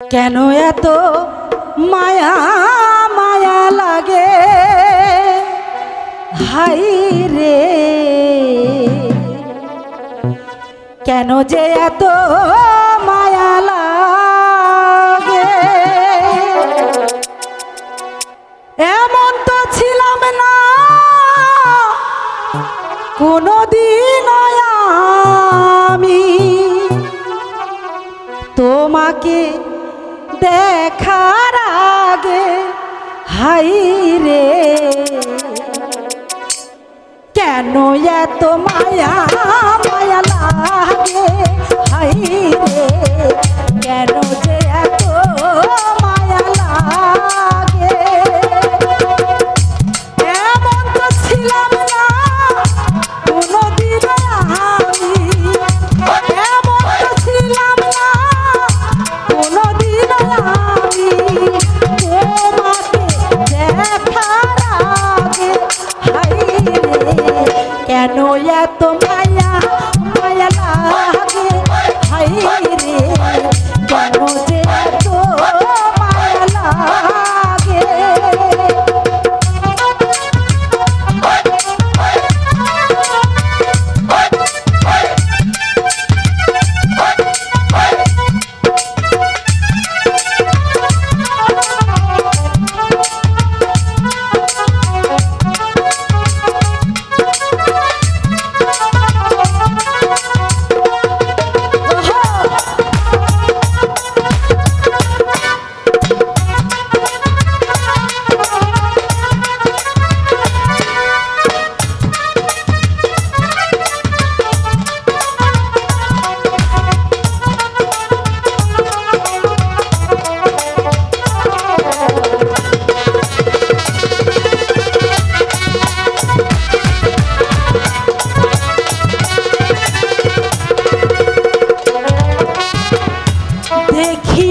কেন এত মায়া মায়া লাগে? হাই রে। কেন যে এত মায়া লাগে? এমন তো ছিলাম না। কোনোদিন আমি তোমাকে দেখার আগে হাই রে। কেন এত মায়া মায়া লাগে হাই রে? এত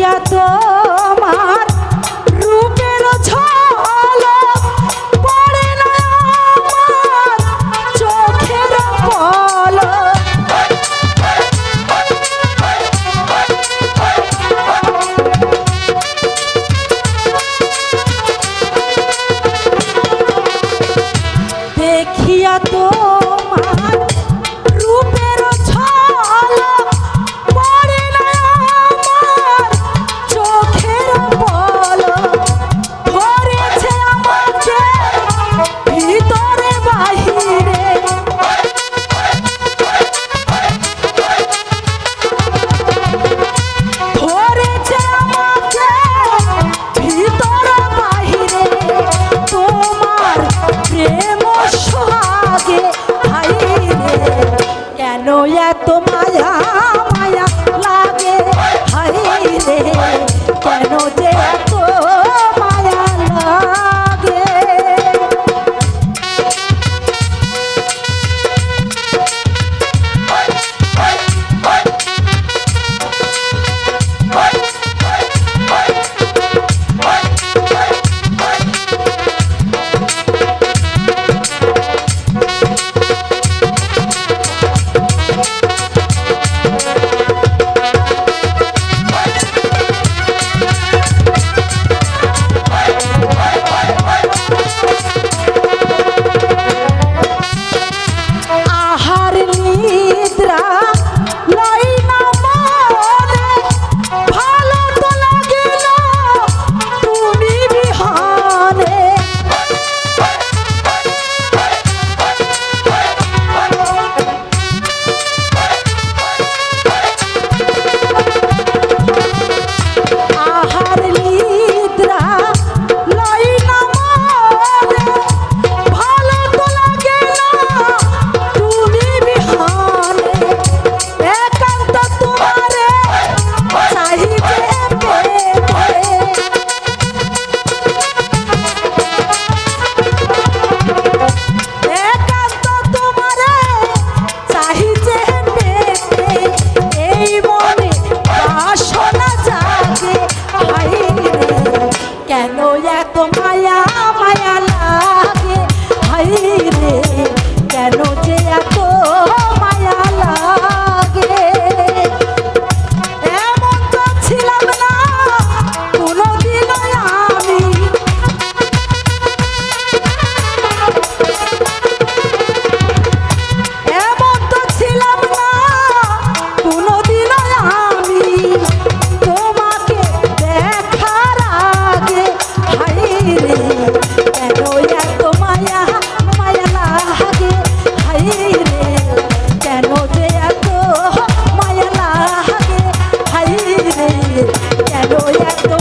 যত toma এত এত